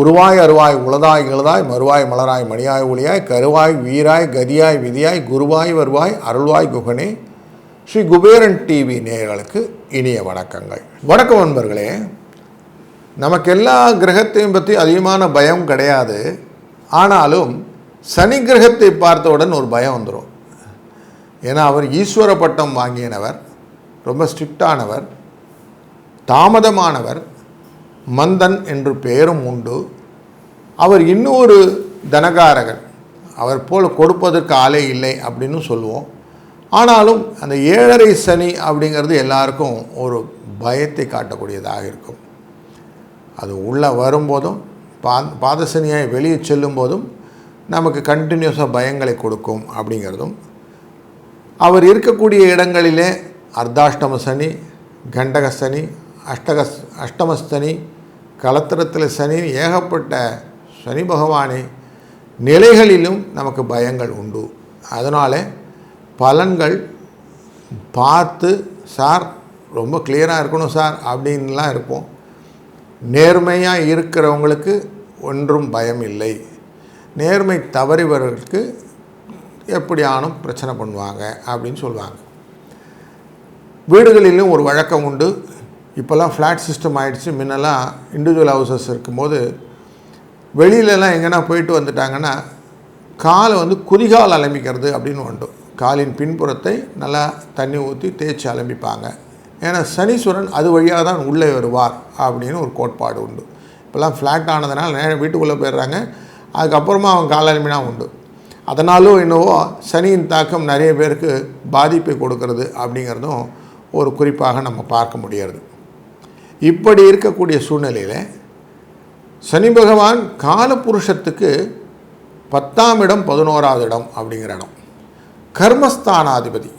உருவாய் அருவாய் உளதாய் இழுதாய் மறுவாய் மலராய் மணியாய் ஒளியாய் கருவாய் வீராய் கதியாய் விதியாய் குருவாய் வருவாய் அருள்வாய் குகனே. ஸ்ரீ குபேரன் டிவி நேயர்களுக்கு இனிய வணக்கங்கள். வணக்கம் நண்பர்களே. நமக்கு எல்லா கிரகத்தையும் பற்றி அதிகமான பயம் கிடையாது. ஆனாலும் சனி கிரகத்தை பார்த்தவுடன் ஒரு பயம் வந்துடும் ஏன்னா அவர் ஈஸ்வர பட்டம் வாங்கியனவர் ரொம்ப ஸ்ட்ரிக்டானவர் தாமதமானவர் மந்தன் என்று பெயரும் உண்டு. அவர் இன்னொரு தனகாரகன். அவர் போல் கொடுப்பதற்கு ஆளே இல்லை அப்படின்னு சொல்லுவோம். ஆனாலும் அந்த ஏழரை சனி அப்படிங்கிறது எல்லாருக்கும் ஒரு பயத்தை காட்டக்கூடியதாக இருக்கும். அது உள்ளே வரும்போதும் பா பாதசனியாக வெளியே செல்லும் போதும் நமக்கு கண்டினியூஸாக பயங்களை கொடுக்கும் அப்படிங்கிறதும். அவர் இருக்கக்கூடிய இடங்களிலே அர்த்தாஷ்டம சனி கண்டக சனி அஷ்டக அஷ்டமஸ்தனி கலத்திரத்தில் சனி ஏகப்பட்ட சனி பகவானே நிலைகளிலும் நமக்கு பயங்கள் உண்டு. அதனால் பலன்கள் பார்த்து சார் ரொம்ப கிளியராக இருக்கணும் சார் அப்படின்லாம் இருப்போம். நேர்மையாக இருக்கிறவங்களுக்கு ஒன்றும் பயம் இல்லை. நேர்மை தவறிவர்களுக்கு எப்படியானும் பிரச்சனை பண்ணுவாங்க அப்படின்னு சொல்லுவாங்க வீடுகளிலும் ஒரு வழக்கம் உண்டு. இப்போல்லாம் ஃப்ளாட் சிஸ்டம் ஆகிடுச்சு முன்னெல்லாம் இண்டிவிஜுவல் ஹவுசஸ் இருக்கும்போது வெளியிலலாம் எங்கன்னா போயிட்டு வந்துட்டாங்கன்னா காலை வந்து குதிகால் அலம்பிக்கிறது அப்படின்னு உண்டு. காலின் பின்புறத்தை நல்லா தண்ணி ஊற்றி தேய்ச்சி அலம்பிப்பாங்க. ஏன்னா சனீஸ்வரன் அது வழியாக தான் உள்ளே வருவார் அப்படின்னு ஒரு கோட்பாடு உண்டு. இப்போல்லாம் ஃப்ளாட் ஆனதுனால நேரம் வீட்டுக்குள்ளே போயிடுறாங்க. அதுக்கப்புறமா அவன் கால அலம்பினா உண்டு. அதனாலும் என்னவோ சனியின் தாக்கம் நிறைய பேருக்கு பாதிப்பை கொடுக்கறது அப்படிங்கிறதும் ஒரு குறிப்பாக நம்ம பார்க்க முடியாது இப்படி இருக்கக்கூடிய சூழ்நிலையில் சனி பகவான் காலபுருஷத்துக்கு பத்தாம் இடம் பதினோராவது இடம் அப்படிங்கிற இடம். கர்மஸ்தானாதிபதி.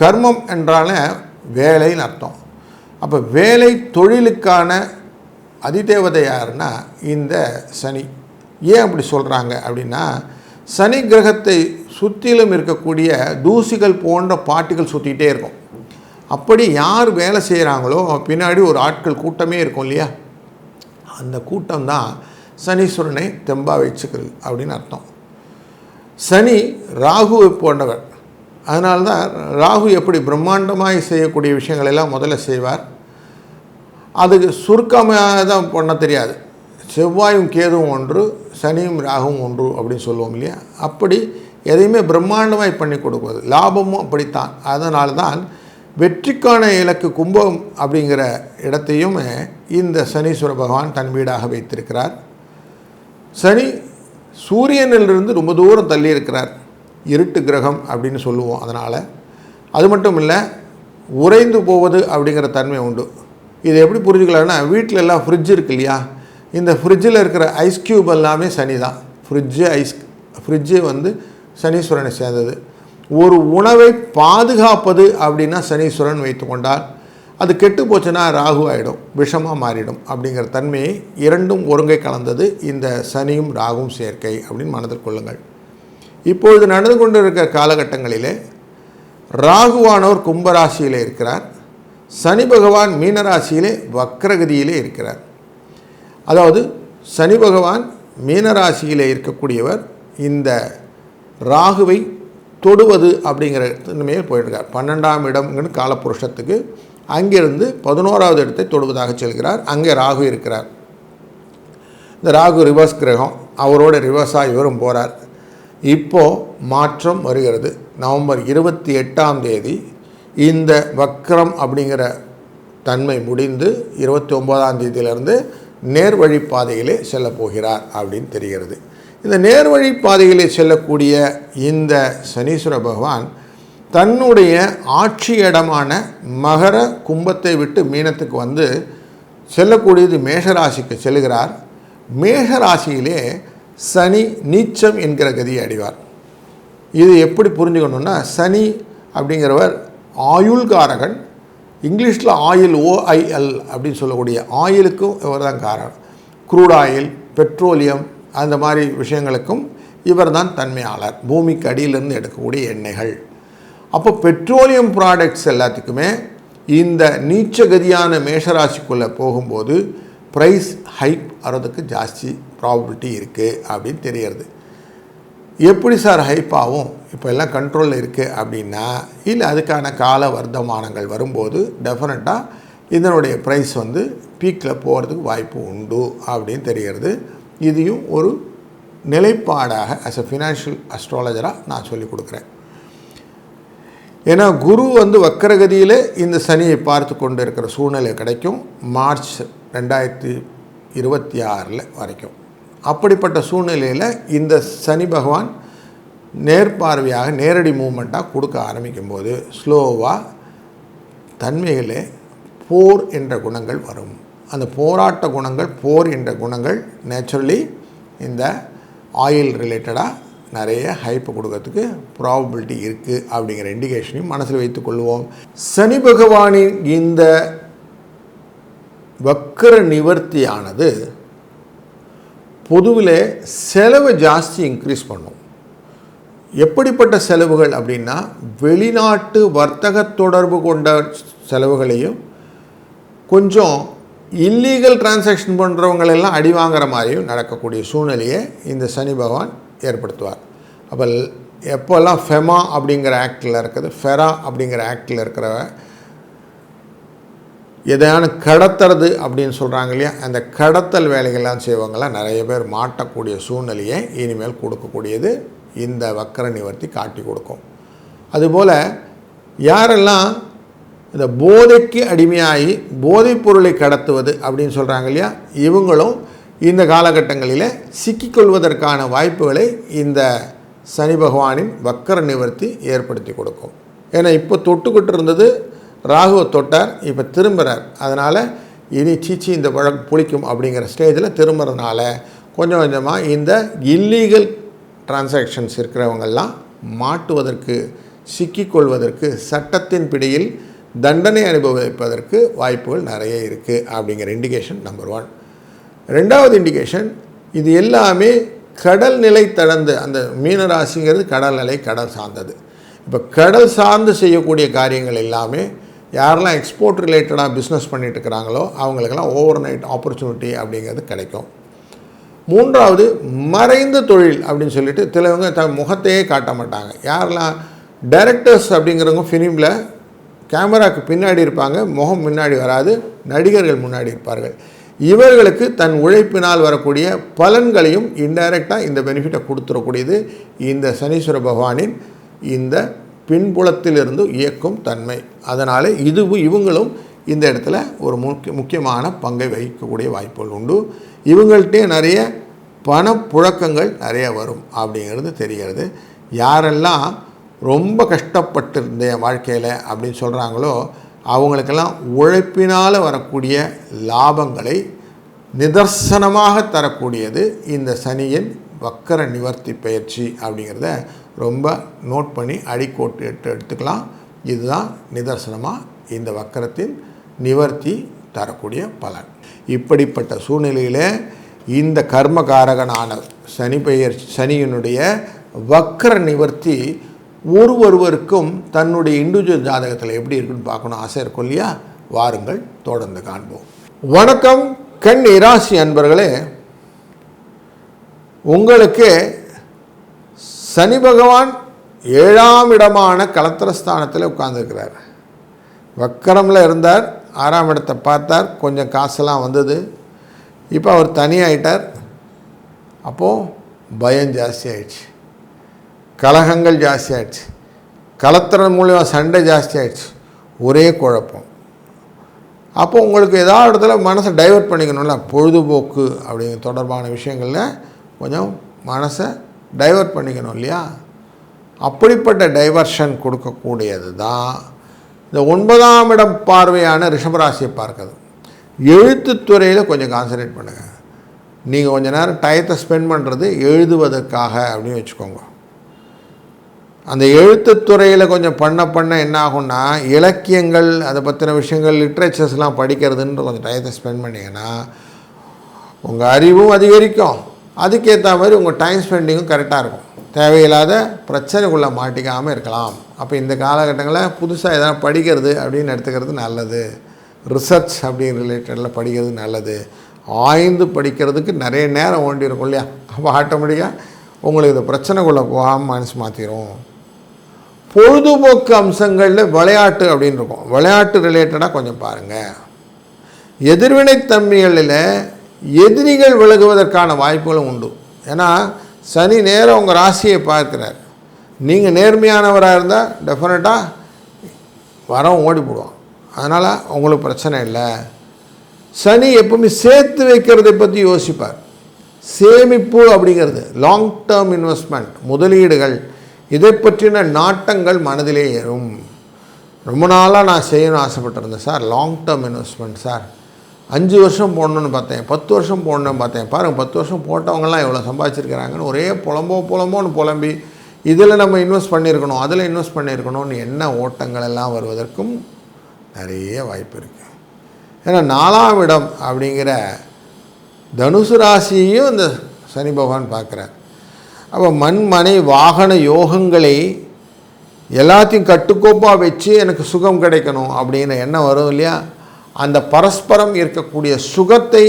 கர்மம் என்றால வேலைன்னு அர்த்தம். அப்போ வேலை தொழிலுக்கான அதிதேவதை யாருன்னா இந்த சனி. ஏன் அப்படி சொல்கிறாங்க அப்படின்னா சனி கிரகத்தை சுற்றிலும் இருக்கக்கூடிய தூசிகள் போன்ற பாட்டுகள் சுற்றிக்கிட்டே இருக்கும். அப்படி யார் வேலை செய்கிறாங்களோ பின்னாடி ஒரு ஆட்கள் கூட்டமே இருக்கும் இல்லையா? அந்த கூட்டம் தான் சனீஸ்வரனை தெம்பாக வச்சுக்கிறது அப்படின்னு அர்த்தம். சனி ராகுவை போன்றவர். அதனால தான் ராகு எப்படி பிரம்மாண்டமாக செய்யக்கூடிய விஷயங்கள் எல்லாம் முதல்ல செய்வார். அதுக்கு சுருக்கமாக தான் பண்ண தெரியாது. செவ்வாயும் கேதுவும் ஒன்று சனியும் ராகுவும் ஒன்று அப்படின்னு சொல்லுவோம் இல்லையா? அப்படி எதையுமே பிரம்மாண்டமாய் பண்ணி கொடுக்குவது லாபமும் அப்படித்தான். அதனால தான் வெற்றிக்கான இலக்கு கும்பம் அப்படிங்கிற இடத்தையும் இந்த சனீஸ்வர பகவான் தன் வீடாக வைத்திருக்கிறார். சனி சூரியனிலிருந்து ரொம்ப தூரம் தள்ளி இருக்கிறார். இருட்டு கிரகம் அப்படின்னு சொல்லுவோம் அதனால். அது மட்டும் இல்லை உறைந்து போவது அப்படிங்கிற தன்மை உண்டு. இதை எப்படி புரிஞ்சுக்கலாம்னா வீட்டில் எல்லாம் ஃப்ரிட்ஜ் இருக்கு இல்லையா? இந்த ஃப்ரிட்ஜில் இருக்கிற ஐஸ் க்யூப் எல்லாமே சனி தான் ஃப்ரிட்ஜு ஐஸ் ஃப்ரிட்ஜு வந்து சனீஸ்வரனை சேர்ந்தது. ஒரு உணவை பாதுகாப்பது அப்படின்னா சனீஸ்வரன் வைத்து கொண்டார். அது கெட்டு போச்சுன்னா ராகு ஆகிடும் விஷமாக மாறிடும் அப்படிங்கிற தன்மையை இரண்டும் ஒருங்கை கலந்தது இந்த சனியும் ராகும் சேர்க்கை அப்படின்னு மனதில் கொள்ளுங்கள். இப்பொழுது நடந்து கொண்டு இருக்கிற காலகட்டங்களிலே ராகுவானவர் கும்பராசியிலே இருக்கிறார். சனி பகவான் மீனராசியிலே வக்ரகதியிலே இருக்கிறார். அதாவது சனி பகவான் மீனராசியிலே இருக்கக்கூடியவர் இந்த ராகுவை தொடுவது அப்படிங்கிற மேல் போயிருக்கார். பன்னெண்டாம் இடம்னு காலப்புருஷத்துக்கு அங்கிருந்து பதினோராவது இடத்தை தொடுவதாக செல்கிறார். அங்கே ராகு இருக்கிறார். இந்த ராகு ரிவர்ஸ் கிரகம் அவரோட ரிவர்ஸாக இவரும் போகிறார் இப்போது மாற்றம் வருகிறது. நவம்பர் இருபத்தி எட்டாம் தேதி இந்த வக்ரம் அப்படிங்கிற தன்மை முடிந்து இருபத்தி ஒம்போதாம் தேதியிலிருந்து நேர்வழி பாதையிலே செல்ல போகிறார் அப்படின்னு தெரிகிறது. இந்த நேர்வழி பாதையிலே செல்லக்கூடிய இந்த சனீஸ்வர பகவான் தன்னுடைய ஆட்சி இடமான மகர கும்பத்தை விட்டு மீனத்துக்கு வந்து செல்லக்கூடியது மேஷராசிக்கு செல்கிறார். மேஷராசியிலே சனி நீச்சம் என்கிற கதியை அடைவார். இது எப்படி புரிஞ்சுக்கணுன்னா சனி அப்படிங்கிறவர் ஆயுள்காரகன். இங்கிலீஷில் ஆயில் ஓஐஎல் அப்படின்னு சொல்லக்கூடிய ஆயிலுக்கும் இவர் தான் காரணம். க்ரூட் ஆயில் பெட்ரோலியம் அந்த மாதிரி விஷயங்களுக்கும் இவர் தான் தன்மையாளர். பூமிக்கு அடியிலிருந்து எடுக்கக்கூடிய எண்ணெய்கள். அப்போ பெட்ரோலியம் ப்ராடக்ட்ஸ் எல்லாத்துக்குமே இந்த நீச்சகதியான மேஷராசிக்குள்ளே போகும்போது ப்ரைஸ் ஹைப் வர்றதுக்கு ஜாஸ்தி ப்ராபபிலிட்டி இருக்குது அப்படின்னு தெரியறது. எப்படி சார் ஹைப் ஆகும்? இப்போ எல்லாம் கண்ட்ரோலில் இருக்குது அப்படின்னா இல்லை அதுக்கான கால வர்த்தமானங்கள் வரும்போது டெஃபினட்டாக இதனுடைய ப்ரைஸ் வந்து பீக்கில் போகிறதுக்கு வாய்ப்பு உண்டு அப்படின்னு தெரிகிறது இதையும் ஒரு நிலைப்பாடாக அஸ் அ ஃபினான்ஷியல் அஸ்ட்ராலஜராக நான் சொல்லிக் கொடுக்குறேன். ஏன்னா குரு வந்து வக்கரகதியில் இந்த சனியை பார்த்து கொண்டு இருக்கிற சூழ்நிலை கிடைக்கும். மார்ச் ரெண்டாயிரத்தி இருபத்தி ஆறில் வரைக்கும். அப்படிப்பட்ட சூழ்நிலையில் இந்த சனி பகவான் நேர்பார்வையாக நேரடி மூமெண்ட்டாக கொடுக்க ஆரம்பிக்கும்போது ஸ்லோவாக தன்மையிலே போர் என்ற குணங்கள் வரும். அந்த போராட்ட குணங்கள் போர் என்ற குணங்கள் நேச்சுரலி இந்த ஆயில் ரிலேட்டடாக நிறைய ஹைப்பு கொடுக்கறதுக்கு ப்ராபபிலிட்டி இருக்குது அப்படிங்கிற இண்டிகேஷனையும் மனசில் வைத்துக்கொள்வோம் சனி பகவானின் இந்த வக்கர நிவர்த்தியானது பொதுவில் செலவை ஜாஸ்தி இன்க்ரீஸ் பண்ணும். எப்படிப்பட்ட செலவுகள் அப்படின்னா வெளிநாட்டு வர்த்தக தொடர்பு கொண்ட செலவுகளையும் கொஞ்சம் இல்லீகல் டிரான்சாக்ஷன் பண்ணுறவங்களெல்லாம் அடி வாங்குற மாதிரியும் நடக்கக்கூடிய சூழ்நிலையை இந்த சனி பகவான் ஏற்படுத்துவார். அப்போ எப்போல்லாம் ஃபெமா அப்படிங்கிற ஆக்டில் இருக்குது ஃபெரா அப்படிங்கிற ஆக்டில் இருக்கிற எதையான கடத்துறது அப்படின்னு சொல்கிறாங்க இல்லையா? அந்த கடத்தல் வேலைகள்லாம் செய்வங்களாம் நிறைய பேர் மாட்டக்கூடிய சூழ்நிலையை இனிமேல் கொடுக்கக்கூடியது இந்த வக்கர நிவர்த்தி காட்டி கொடுக்கும். அதுபோல் யாரெல்லாம் இந்த போதைக்கு அடிமையாகி போதைப் பொருளை கடத்துவது அப்படின்னு சொல்கிறாங்க இல்லையா? இவங்களும் இந்த காலகட்டங்களில் சிக்கிக்கொள்வதற்கான வாய்ப்புகளை இந்த சனி பகவானின் வக்கர நிவர்த்தி ஏற்படுத்தி கொடுக்கும். ஏன்னா இப்போ தொட்டுக்கிட்டு இருந்தது ராகுவை தொட்டார் இப்போ திரும்புகிறார் அதனால் இனி சீச்சி இந்த வழக்கு புளிக்கும் அப்படிங்கிற ஸ்டேஜில் திரும்புறதுனால கொஞ்சம் கொஞ்சமாக இந்த இல்லீகல் டிரான்சாக்ஷன்ஸ் இருக்கிறவங்கெல்லாம் மாட்டுவதற்கு சிக்கிக்கொள்வதற்கு சட்டத்தின் பிடியில் தண்டனை அனுபவிப்பதற்கு வாய்ப்புகள் நிறைய இருக்குது அப்படிங்கிற இண்டிகேஷன் நம்பர் ஒன் ரெண்டாவது இண்டிகேஷன் இது எல்லாமே கடல் நிலை தடந்து அந்த மீனராசிங்கிறது கடல் நிலை கடல் சார்ந்தது. இப்போ கடல் சார்ந்து செய்யக்கூடிய காரியங்கள் எல்லாமே யாரெல்லாம் எக்ஸ்போர்ட் ரிலேட்டடாக பிஸ்னஸ் பண்ணிட்டு இருக்கிறாங்களோ அவங்களுக்கெல்லாம் ஓவர் நைட் ஆப்பர்ச்சுனிட்டி அப்படிங்கிறது கிடைக்கும். மூன்றாவது மறைந்த தொழில் அப்படின்னு சொல்லிட்டு சிலவங்க த முகத்தையே காட்ட மாட்டாங்க. யாரெல்லாம் டைரக்டர்ஸ் அப்படிங்கிறவங்க ஃபிலிமில் கேமராக்கு பின்னாடி இருப்பாங்க முகம் முன்னாடி வராது நடிகர்கள் முன்னாடி இருப்பார்கள். இவர்களுக்கு தன் உழைப்பினால் வரக்கூடிய பலன்களையும் இன்டைரக்டாக இந்த பெனிஃபிட்டை கொடுத்துடக்கூடியது இந்த சனீஸ்வர பகவானின் இந்த பின்புலத்திலிருந்து இயக்கும் தன்மை. அதனால் இது இவங்களும் இந்த இடத்துல ஒரு முக்கிய முக்கியமான பங்கை வகிக்கக்கூடிய வாய்ப்புகள் உண்டு. இவங்கள்ட்டே நிறைய பணப்புழக்கங்கள் நிறைய வரும் அப்படிங்கிறது தெரிகிறது. யாரெல்லாம் ரொம்ப கஷ்டப்பட்டிருந்தேன் வாழ்க்கையில் அப்படின்னு சொல்கிறாங்களோ அவங்களுக்கெல்லாம் உழைப்பினால் வரக்கூடிய லாபங்களை நிதர்சனமாக தரக்கூடியது இந்த சனியின் வக்கர நிவர்த்தி பயிற்சி அப்படிங்கிறத ரொம்ப நோட் பண்ணி அடிக்கோட்டு எடுத்து எடுத்துக்கலாம். இதுதான் நிதர்சனமாக இந்த வக்கரத்தின் நிவர்த்தி தரக்கூடிய பலன். இப்படிப்பட்ட சூழ்நிலையில் இந்த கர்மகாரகனான சனி பெயர் சனியினுடைய வக்கர நிவர்த்தி ஒரு ஒருவருக்கும் தன்னுடைய இண்டிவிஜுவல் ஜாதகத்தில் எப்படி இருக்குன்னு பார்க்கணும். ஆசை இருக்கும் இல்லையா? வாருங்கள் தொடர்ந்து காண்போம். வணக்கம் கண் இராசி அன்பர்களே. உங்களுக்கு சனி பகவான் ஏழாம் இடமான கலத்திரஸ்தானத்தில் உட்கார்ந்துருக்கிறார். வக்கரமில் இருந்தார் ஆறாம் இடத்தை பார்த்தார் கொஞ்சம் காசெல்லாம் வந்தது. இப்போ அவர் தனியாயிட்டார். அப்போது பயம் ஜாஸ்தி ஆயிடுச்சு. கலகங்கள் ஜாஸ்தி ஆயிடுச்சு கலத்திரம் மூலிமா சண்டை ஜாஸ்தி ஆயிடுச்சு ஒரே குழப்பம். அப்போ உங்களுக்கு ஏதாவது இடத்துல மனசை டைவெர்ட் பண்ணிக்கணும்ல பொழுதுபோக்கு அப்படிங்கிற தொடர்பான விஷயங்களில் கொஞ்சம் மனசை டைவெர்ட் பண்ணிக்கணும் இல்லையா? அப்படிப்பட்ட டைவர்ஷன் கொடுக்கக்கூடியது தான் இந்த ஒன்பதாம் இடம் பார்வையான ரிஷபராசியை பார்க்கறது. எழுத்துத்துறையில் கொஞ்சம் கான்சன்ட்ரேட் பண்ணுங்கள் நீங்கள் கொஞ்ச நேரம் டயத்தை ஸ்பெண்ட் பண்ணுறது எழுதுவதற்காக அப்படின்னு வச்சுக்கோங்க. அந்த எழுத்துத்துறையில் கொஞ்சம் பண்ண பண்ண என்ன ஆகும்னா இலக்கியங்கள் அதை பற்றின விஷயங்கள் லிட்ரேச்சர்ஸ்லாம் படிக்கிறதுன்ற கொஞ்சம் டயத்தை ஸ்பெண்ட் பண்ணிங்கன்னா உங்கள் அறிவும் அதிகரிக்கும். அதுக்கேற்ற மாதிரி உங்கள் டைம் ஸ்பெண்டிங்கும் கரெக்டாக இருக்கும். தேவையில்லாத பிரச்சனைக்குள்ளே மாட்டிக்காமல் இருக்கலாம். அப்போ இந்த காலகட்டங்களில் புதுசாக எதனா படிக்கிறது அப்படின்னு எடுத்துக்கிறது நல்லது. ரிசர்ச் அப்படின்னு ரிலேட்டடில் படிக்கிறது நல்லது. ஆய்ந்து படிக்கிறதுக்கு நிறைய நேரம் ஓண்டி இருக்கும் இல்லையா? அப்போ ஆட்டோமேட்டிக்காக உங்களுக்கு இந்த பிரச்சனைக்குள்ளே போகாமல் மனசு மாற்றிடும் பொழுதுபோக்கு அம்சங்களில் விளையாட்டு அப்படின்னு இருக்கும். விளையாட்டு ரிலேட்டடாக கொஞ்சம் பாருங்கள் எதிர்வினைத்தன்மைகளில் எதிரிகள் விலகுவதற்கான வாய்ப்புகளும் உண்டு. ஏன்னா சனி நேரம் உங்கள் ராசியை பார்க்குறார். நீங்கள் நேர்மையானவராக இருந்தால் டெஃபினட்டாக வரம் ஓடி போடுவான் அதனால் உங்களுக்கு பிரச்சனை இல்லை. சனி எப்பவுமே சேர்த்து வைக்கிறதை பற்றி யோசிப்பார். சேமிப்பு அப்படிங்கிறது லாங் டேர்ம் இன்வெஸ்ட்மெண்ட் முதலீடுகள் இதை பற்றின நாட்டங்கள் மனதிலே ஏறும். ரொம்ப நாளாக நான் செய்யணும்னு ஆசைப்பட்டிருந்தேன் sir. Long term investment sir. அஞ்சு வருஷம் போடணுன்னு பார்த்தேன். பத்து வருஷம் போடணும்னு பார்த்தேன். பாருங்கள் பத்து வருஷம் போட்டவங்கலாம் எவ்வளோ சம்பாதிச்சிருக்கிறாங்கன்னு ஒரே புலம்போ புலம்போன்னு புலம்பி இதில் நம்ம இன்வெஸ்ட் பண்ணியிருக்கணும் அதில் இன்வெஸ்ட் பண்ணியிருக்கணும்னு என்ன ஓட்டங்கள் எல்லாம் வருவதற்கும் நிறைய வாய்ப்பு இருக்குது ஏன்னா நாலாம் இடம் அப்படிங்கிற தனுசு ராசியையும் இந்த சனி பகவான் பார்க்குறார். அப்போ மண் மனை வாகன யோகங்களை எல்லாத்தையும் கட்டுக்கோப்பாக வச்சு எனக்கு சுகம் கிடைக்கணும் அப்படின்னு எண்ணம் வரும் இல்லையா? அந்த பரஸ்பரம் இருக்கக்கூடிய சுகத்தை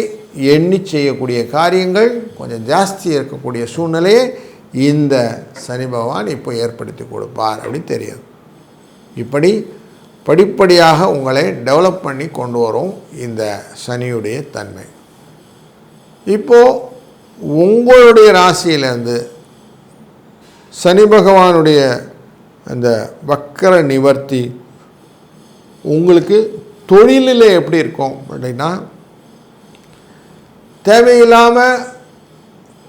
எண்ணி செய்யக்கூடிய காரியங்கள் கொஞ்சம் ஜாஸ்தி இருக்கக்கூடிய சூழ்நிலையை இந்த சனி பகவான் இப்போ ஏற்படுத்தி கொடுப்பார் அப்படின்னு தெரியும். இப்படி படிப்படியாக உங்களை டெவலப் பண்ணி கொண்டு வரும் இந்த சனியுடைய தன்மை. இப்போது உங்களுடைய ராசியிலேருந்து சனி பகவானுடைய அந்த வக்கர நிவர்த்தி உங்களுக்கு தொழிலில் எப்படி இருக்கும் அப்படின்னா தேவையில்லாமல்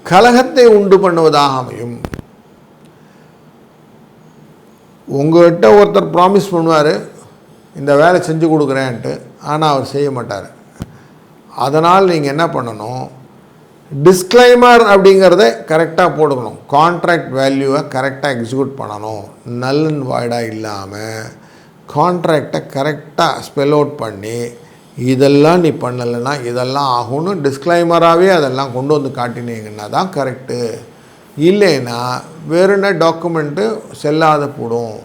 கலகத்தை உண்டு பண்ணுவதாக அமையும். உங்கள்கிட்ட ஒருத்தர் ப்ராமிஸ் பண்ணுவார் இந்த வேலை செஞ்சு கொடுக்குறேன்ட்டு ஆனால் அவர் செய்ய மாட்டார். அதனால் நீங்கள் என்ன பண்ணணும் டிஸ்க்ளைமர் அப்படிங்கிறத கரெக்டாக போடுக்கணும். கான்ட்ராக்ட் வேல்யூவை கரெக்டாக எக்ஸிக்யூட் பண்ணணும். நல்லன் வாய்டாக இல்லாமல் கான்ட்ராக்டை கரெக்டாக ஸ்பெல் அவுட் பண்ணி இதெல்லாம் நீ பண்ணலைன்னா இதெல்லாம் ஆகும்னு டிஸ்க்ளைமராகவே அதெல்லாம் கொண்டு வந்து காட்டினீங்கன்னா தான் கரெக்டு இல்லைன்னா வேறுன டாக்குமெண்ட்டு செல்லாத போடும்.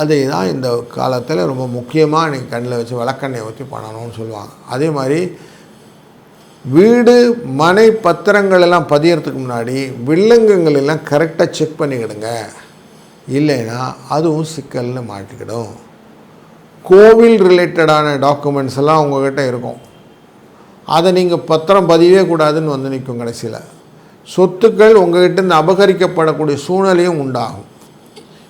அதை தான் இந்த காலத்தில் ரொம்ப முக்கியமாக நீங்கள் கண்ணில் வச்சு விளக்கெண்ணெய் ஊற்றி பண்ணணும்னு சொல்லுவாங்க. அதே மாதிரி வீடு மனை பத்திரங்கள் எல்லாம் பதியறதுக்கு முன்னாடி வில்லங்கங்கள் எல்லாம் கரெக்டாக செக் பண்ணிக்கிடுங்க. இல்லைன்னா அதுவும் சிக்கல்னு மாட்டிக்கிடும். கோவில் ரிலேட்டடான டாக்குமெண்ட்ஸ் எல்லாம் உங்கள்கிட்ட இருக்கும். அதை நீங்கள் பத்திரம் பதிவே கூடாதுன்னு வந்து நிற்கும் கடைசியில். சொத்துக்கள் உங்கள்கிட்ட அபகரிக்கப்படக்கூடிய சூழ்நிலையும் உண்டாகும்.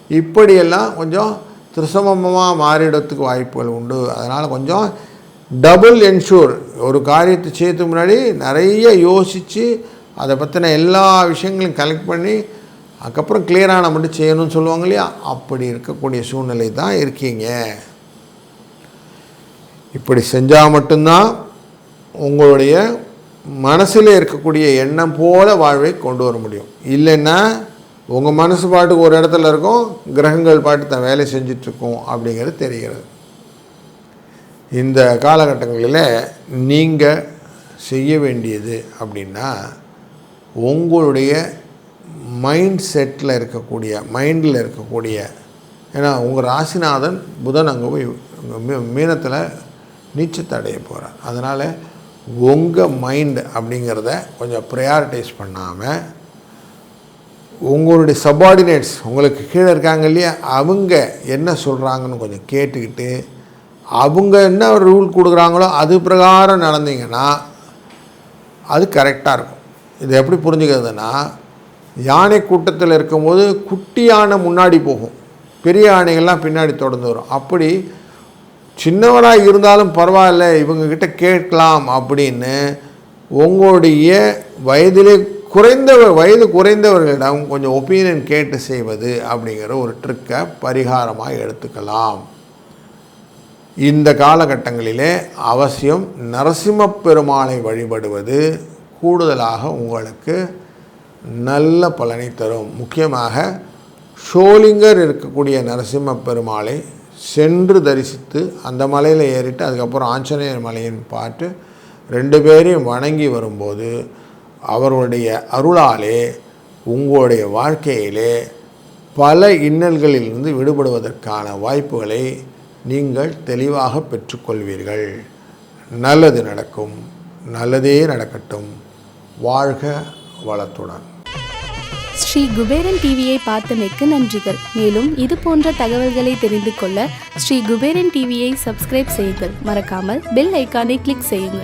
இப்படியெல்லாம் கொஞ்சம் திருசமமாக மாறிடத்துக்கு வாய்ப்புகள் உண்டு. அதனால் கொஞ்சம் டபுள் என்ஷூர் ஒரு காரியத்தை செய்யறதுக்கு முன்னாடி நிறைய யோசித்து அதை பற்றின எல்லா விஷயங்களையும் கலெக்ட் பண்ணி அதுக்கப்புறம் கிளியரான மட்டும் செய்யணும்னு சொல்லுவாங்க இல்லையா? அப்படி இருக்கக்கூடிய சூழ்நிலை தான் இருக்கீங்க. இப்படி செஞ்சால் மட்டும்தான் உங்களுடைய மனசில் இருக்கக்கூடிய எண்ணம் போல வாழ்வை கொண்டு வர முடியும். இல்லைன்னா உங்கள் மனசு பாட்டுக்கு ஒரு இடத்துல இருக்கும் கிரகங்கள் பாட்டு தான் வேலை செஞ்சிட்ருக்கோம் அப்படிங்கிறது தெரிகிறது. இந்த காலகட்டங்களில் நீங்கள் செய்ய வேண்டியது அப்படின்னா உங்களுடைய மைண்ட் செட்டில் இருக்கக்கூடிய மைண்டில் இருக்கக்கூடிய ஏன்னா உங்கள் ராசிநாதன் புதன் அங்கே போய் மீ- மீனத்தில் நீச்சத்தை அடைய போகிறார் அதனால் உங்கள் மைண்ட் அப்படிங்கிறத கொஞ்சம் ப்ரையாரிட்டைஸ் பண்ணாமல் உங்களுடைய சபார்டினேட்ஸ் உங்களுக்கு கீழே இருக்காங்க இல்லையா அவங்க என்ன சொல்கிறாங்கன்னு கொஞ்சம் கேட்டுக்கிட்டு அவங்க என்ன ரூல் கொடுக்குறாங்களோ அது பிரகாரம் நடந்தீங்கன்னா அது கரெக்டாக இருக்கும். இது எப்படி புரிஞ்சுக்கிறதுனா யானை கூட்டத்தில் இருக்கும்போது குட்டி யானை முன்னாடி போகும். பெரிய யானைகள்லாம் பின்னாடி தொடர்ந்து வரும். அப்படி சின்னவராக இருந்தாலும் பரவாயில்ல இவங்கக்கிட்ட கேட்கலாம் அப்படின்னு உங்களுடைய வயதிலே குறைந்த வயது குறைந்தவர்களிடம் கொஞ்சம் ஒப்பீனியன் கேட்டு செய்வது அப்படிங்கிற ஒரு ட்ரிக்கை பரிகாரமாக எடுத்துக்கலாம். இந்த காலகட்டங்களிலே அவசியம் நரசிம்மப் பெருமாளை வழிபடுவது கூடுதலாக உங்களுக்கு நல்ல பலனை தரும். முக்கியமாக ஷோலிங்கர் இருக்கக்கூடிய நரசிம்ம பெருமாளை சென்று தரிசித்து அந்த மலையில் ஏறிட்டு அதுக்கப்புறம் ஆஞ்சநேயர் மலையின் பார்த்து ரெண்டு பேரையும் வணங்கி வரும்போது அவர்களுடைய அருளாலே உங்களுடைய வாழ்க்கையிலே பல இன்னல்களிலிருந்து விடுபடுவதற்கான வாய்ப்புகளை நீங்கள் தெளிவாக பெற்றுக்கொள்வீர்கள். நல்லது நடக்கும். நல்லதே நடக்கட்டும். வாழ்க வளத்துடன். ஸ்ரீ குபேரன் டிவியை பார்த்தமைக்கு நன்றிகள். மேலும் இது போன்ற தகவல்களை தெரிந்து கொள்ள ஸ்ரீ குபேரன் டிவியை சப்ஸ்கிரைப் செய்யுங்கள். மறக்காமல் பெல் ஐக்கானை கிளிக் செய்யுங்கள்.